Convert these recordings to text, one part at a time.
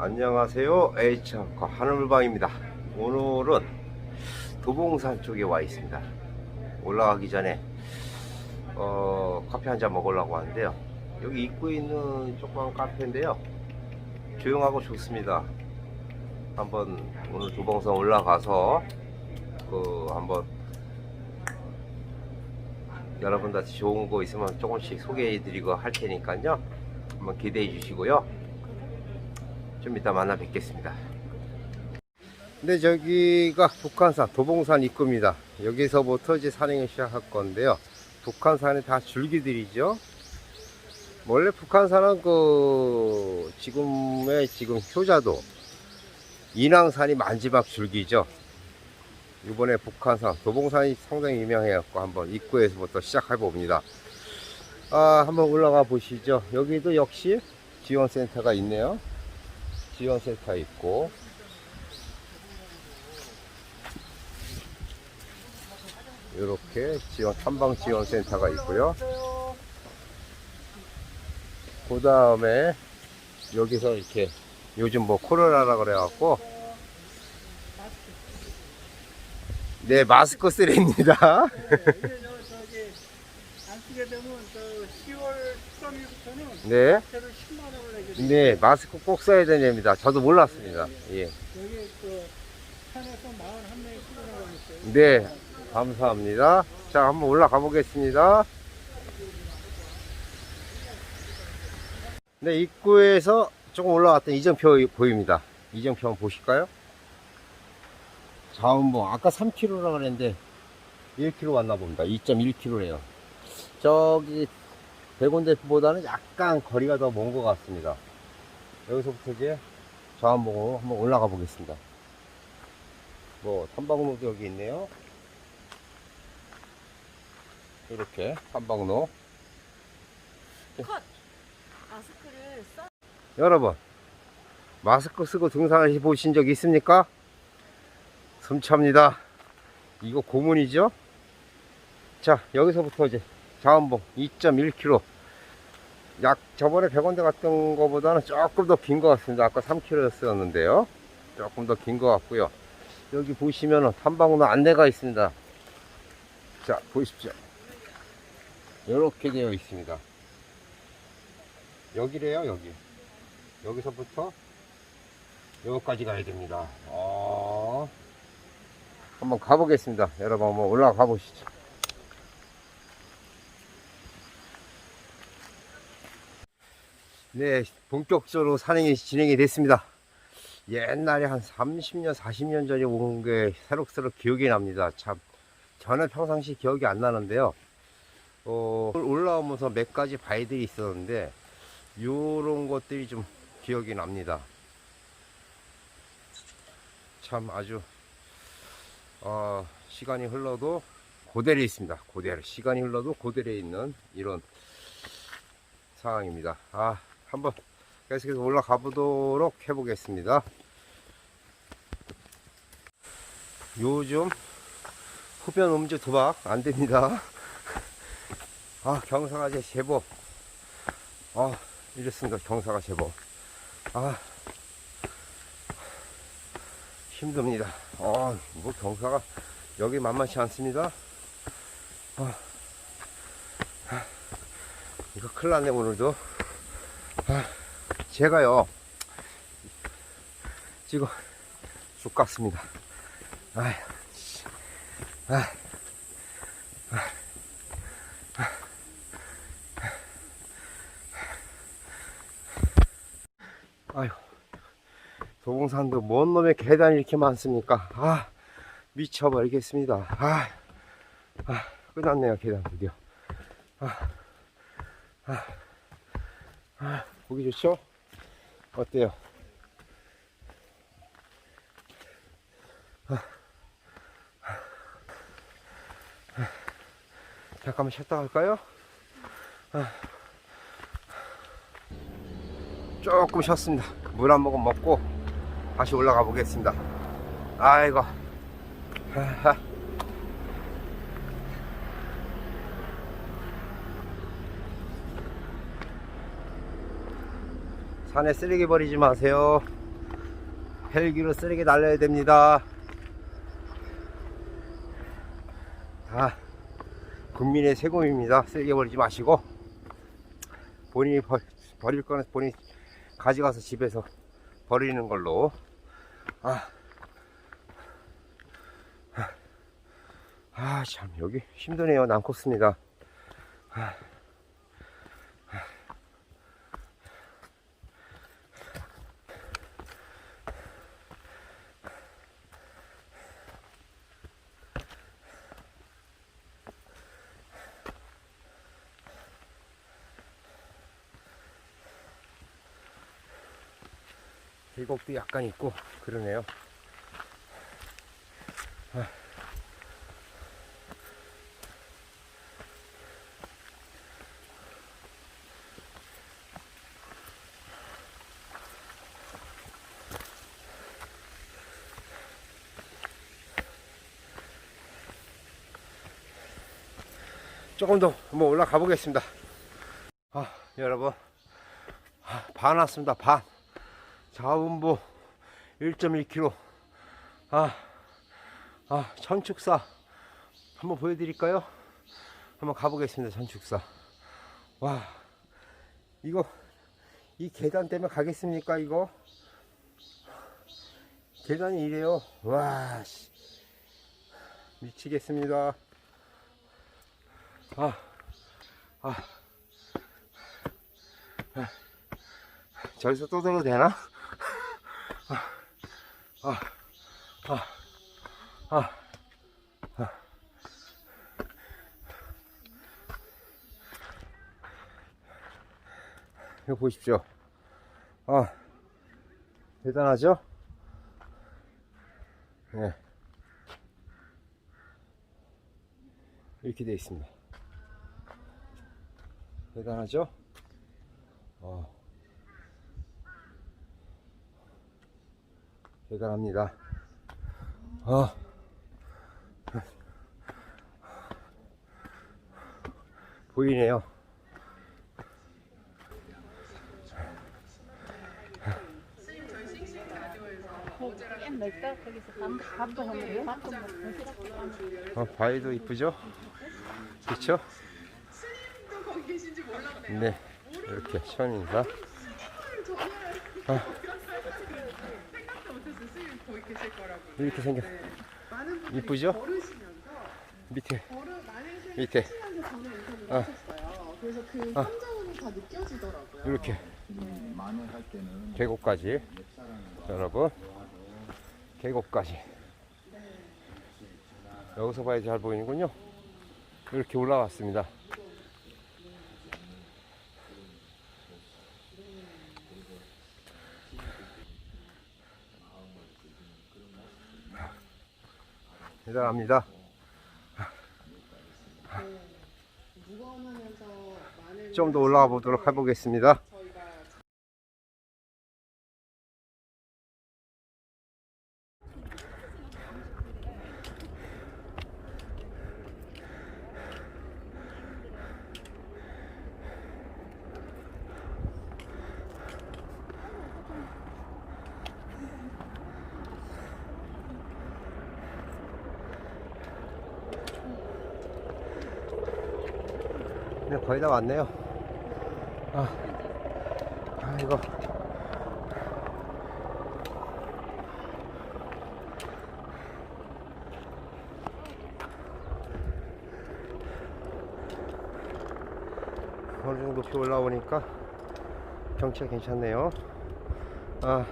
안녕하세요. H커 하늘방입니다. 오늘은 도봉산 쪽에 와 있습니다. 올라가기 전에 어, 커피 한 잔 먹으려고 하는데요. 여기 입구에 있는 조그만 카페인데요. 조용하고 좋습니다. 한번 오늘 도봉산 올라가서 그 한번 여러분들한테 좋은 거 있으면 조금씩 소개해 드리고 할 테니까요. 한번 기대해 주시고요. 좀 이따 만나 뵙겠습니다. 근데 저기가 북한산 도봉산 입구입니다. 여기서부터 이제 산행을 시작할 건데요. 북한산에 다 줄기들이죠. 원래 북한산은 그 지금의 지금 효자도 인왕산이 만지막 줄기죠. 이번에 북한산 도봉산이 상당히 유명해갖고 한번 입구에서부터 시작해 봅니다. 아 한번 올라가 보시죠. 여기도 역시 지원센터가 있네요. 지원센터 있고 이렇게 지원 탐방 지원센터가 있고요. 그 다음에 여기서 이렇게 요즘 뭐 코로나라 그래갖고 네 마스크 쓰레입니다. 이제 저 저기 안 쓰게 되면 저 10월 13일부터는 네, 세로 10만 원을 내게 돼. 네 마스크 꼭 써야 됩니다. 저도 몰랐습니다. 예. 여기 그 산에서 41명이 출근하고 있어요. 네, 감사합니다. 자, 한번 올라가 보겠습니다. 네, 입구에서 조금 올라갔더니 이정표 보입니다. 이정표 한번 보실까요? 자원봉, 아까 3km라고 그랬는데 1km 왔나 봅니다. 2.1km래요. 저기 백운대보다는 약간 거리가 더 먼 것 같습니다. 여기서부터 이제 자원봉으로 한번 올라가 보겠습니다. 뭐 탐방로도 여기 있네요. 이렇게 탐방로. 컷! 마스크를 써? 여러분 마스크 쓰고 등산을 보신 적 있습니까? 숨찹니다. 이거 고문이죠? 자 여기서부터 이제 자원봉 2.1km. 약 저번에 100원대 갔던 거보다는 조금 더 긴 것 같습니다. 아까 3km였었는데요. 조금 더 긴 것 같고요. 여기 보시면은 탐방로 안내가 있습니다. 자, 보십시오. 이렇게 되어 있습니다. 여기래요, 여기. 여기서부터 여기까지 가야 됩니다. 어... 한번 가보겠습니다. 여러분, 한번 올라가 보시죠. 네, 본격적으로 산행이 진행이 됐습니다. 옛날에 한 30년, 40년 전에 온 게 새록새록 기억이 납니다. 참, 저는 평상시 기억이 안 나는데요. 어, 올라오면서 몇 가지 바위들이 있었는데, 요런 것들이 좀 기억이 납니다. 참 아주, 어, 시간이 흘러도 고대로 있습니다. 고대로. 시간이 흘러도 고대로 있는 이런 상황입니다. 아, 한번 계속해서 올라가 보도록 해보겠습니다. 요즘 흡연 음주 도박 안 됩니다. 아, 경사가 제 제법. 아, 이랬습니다. 경사가 제법. 아, 힘듭니다. 아, 뭐 경사가 여기 만만치 않습니다. 아, 아, 이거 큰일 났네, 오늘도. 아, 제가요, 지금 죽 같습니다. 아휴, 아휴, 도봉산도 뭔 놈의 계단이 이렇게 많습니까? 아, 미쳐버리겠습니다. 아, 아 끝났네요, 계단 드디어. 아, 아, 아, 보기 좋죠? 어때요? 잠깐만 쉬었다 갈까요? 아, 조금 쉬었습니다. 물 한 모금 먹고 다시 올라가 보겠습니다. 아이고. 산에 쓰레기 버리지 마세요. 헬기로 쓰레기 날려야 됩니다. 다 국민의 세금입니다. 쓰레기 버리지 마시고 본인이 버, 버릴 거는 본인이 가져가서 집에서 버리는 걸로. 아, 아, 참 여기 힘드네요. 남코스입니다. 아. 계곡도 약간 있고 그러네요. 아. 조금 더 한번 올라가 보겠습니다. 아, 여러분. 아, 반 왔습니다. 반. 자운보 1.1km. 아, 아, 천축사. 한번 보여드릴까요? 한번 가보겠습니다. 천축사. 와, 이거, 이 계단 때문에 가겠습니까? 이거? 계단이 이래요. 와, 씨. 미치겠습니다. 아, 아, 아. 저기서 또 들어도 되나? 아, 아, 아, 아, 아. 이거 보십시오. 아, 대단하죠? 네. 이렇게 되어 있습니다. 대단하죠? 어. 대단합니다. 아. 보이네요. 어, 바위도 이쁘죠? 그쵸? 네, 이렇게 천인사. 아, 이렇게 생겼. 많은 분들이 이쁘죠? 걸으시면서 밑에, 걸을 많은 밑에 하시면서 저는 인터뷰를 아. 하셨어요. 그래서 그 아. 성장은 다 느껴지더라고요. 이렇게 계곡까지 여러분 계곡까지 여기서 봐야 잘 보이는군요. 이렇게 올라왔습니다. 대단합니다. 무거워하면서 많은 좀더 올라가 보도록 해보겠습니다. 네, 거의 다 왔네요. 아, 아 이거. 어느 정도 높이 올라오니까 경치가 괜찮네요. 아,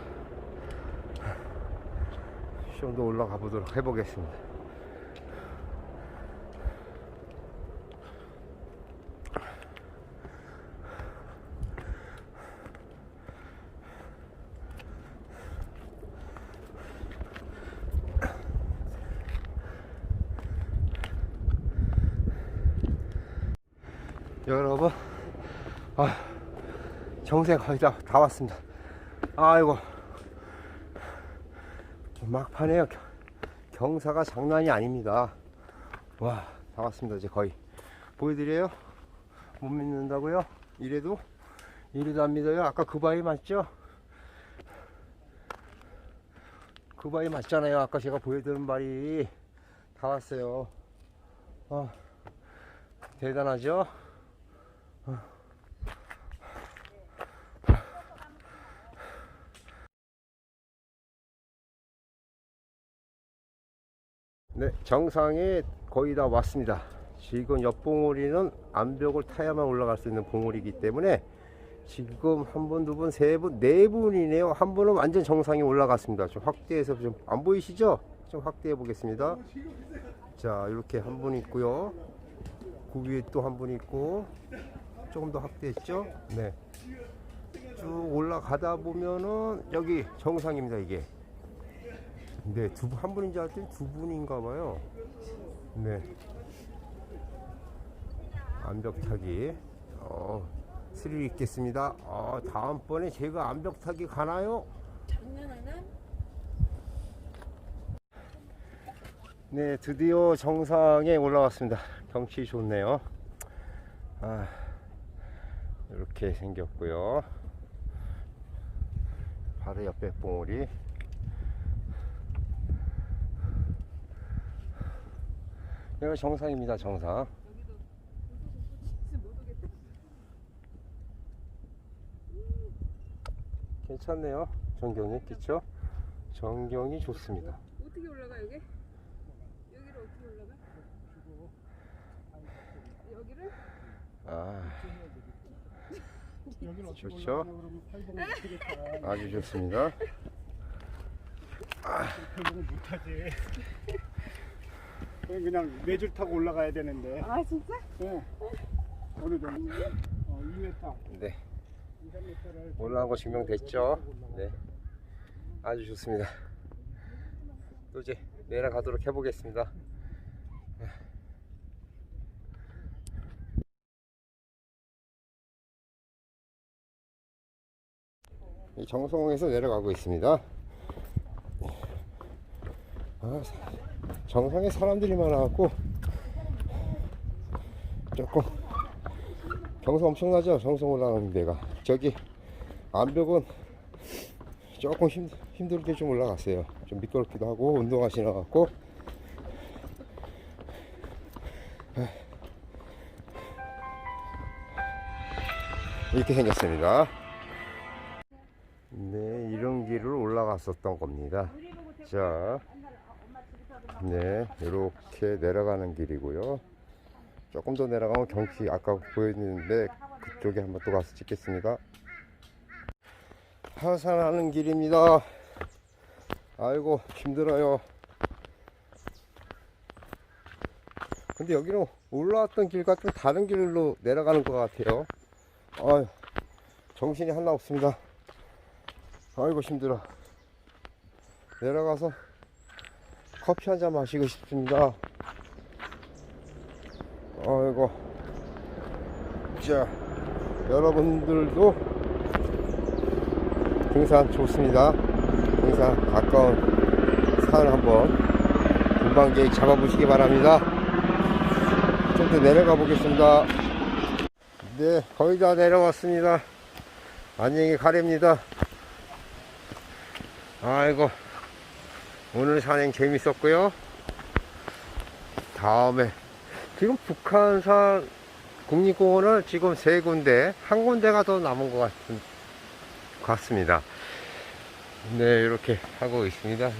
좀 더 올라가 보도록 해보겠습니다. 여러분, 아, 정생 거의 다, 다 왔습니다. 아이고, 막판에요. 겨- 경사가 장난이 아닙니다. 와, 다 왔습니다. 이제 거의. 보여드려요? 못 믿는다고요? 이래도? 이래도 안 믿어요? 아까 그 바위 맞죠? 그 바위 맞잖아요. 아까 제가 보여드린 바위 다 왔어요. 아, 대단하죠? 네, 정상에 거의 다 왔습니다. 지금 옆 봉우리는 암벽을 타야만 올라갈 수 있는 봉우리이기 때문에 지금 한 분, 두 분, 세 분, 네 분이네요. 한 분은 완전 정상에 올라갔습니다. 좀 확대해서 좀 안 보이시죠? 좀 확대해 보겠습니다. 자, 이렇게 한 분 있고요. 그 위에 또 한 분 있고 조금 더 확대했죠? 네. 쭉 올라가다 보면은 여기 정상입니다, 이게. 네, 두, 분- 한 분인 줄 알았더니 두 분인가 봐요. 네. 암벽 타기. 어, 스릴 있겠습니다. 어, 다음번에 제가 암벽 타기 가나요? 장난하나? 네, 드디어 정상에 올라왔습니다. 경치 좋네요. 아, 이렇게 생겼고요. 바로 옆에 봉우리. 여기가 정상입니다, 정상. 괜찮네요. 전경이, 그쵸? 전경이 좋습니다. 어떻게 올라가 여기? 여기를 어떻게 올라가? 여기를? 아, 좋죠? 아주 좋습니다. 못하지. 그냥 네 줄 타고 올라가야 되는데. 아 진짜? 어. 어느 정도? 어, 2m. 네, 2, 3m를 올라간 거 증명됐죠? 네, 아주 좋습니다. 또 이제 내려가도록 해보겠습니다. 이 정성에서 내려가고 있습니다. 아, 사- 정상에 사람들이 많아갖고 조금 경성 엄청나죠? 정성 올라가는 데가. 저기 암벽은 조금 힘, 힘들게 좀 올라갔어요. 좀 미끄럽기도 하고 운동하시나 갖고. 이렇게 생겼습니다. 네 이런 길을 올라갔었던 겁니다. 자 네, 이렇게 내려가는 길이고요. 조금 더 내려가면 경치 아까 보였는데 그쪽에 한번 또 가서 찍겠습니다. 하산하는 길입니다. 아이고 힘들어요. 근데 여기는 올라왔던 길과 좀 다른 길로 내려가는 것 같아요. 아유, 정신이 하나 없습니다. 아이고 힘들어. 내려가서 커피 한 잔 마시고 싶습니다. 아이고. 자, 여러분들도 등산 좋습니다. 등산 가까운 산 한번 금방 계획 잡아보시기 바랍니다. 좀 더 내려가 보겠습니다. 네, 거의 다 내려왔습니다. 안녕히 가렵니다. 아이고. 오늘 산행 재밌었고요. 다음에 지금 북한산 국립공원은 지금 세 군데 한 군데가 더 남은 것 같은 같습니다. 네 이렇게 하고 있습니다.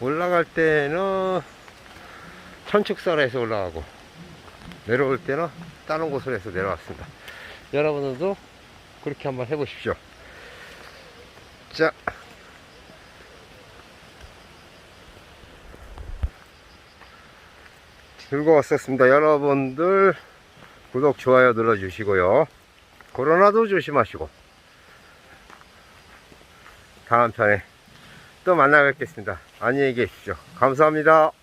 올라갈 때는 천축사에서 올라가고 내려올 때는 다른 곳으로 해서 내려왔습니다. 여러분들도 그렇게 한번 해보십시오. 자. 즐거웠었습니다. 여러분들 구독, 좋아요 눌러주시고요. 코로나도 조심하시고 다음 편에 또 만나 뵙겠습니다. 안녕히 계십시오. 감사합니다.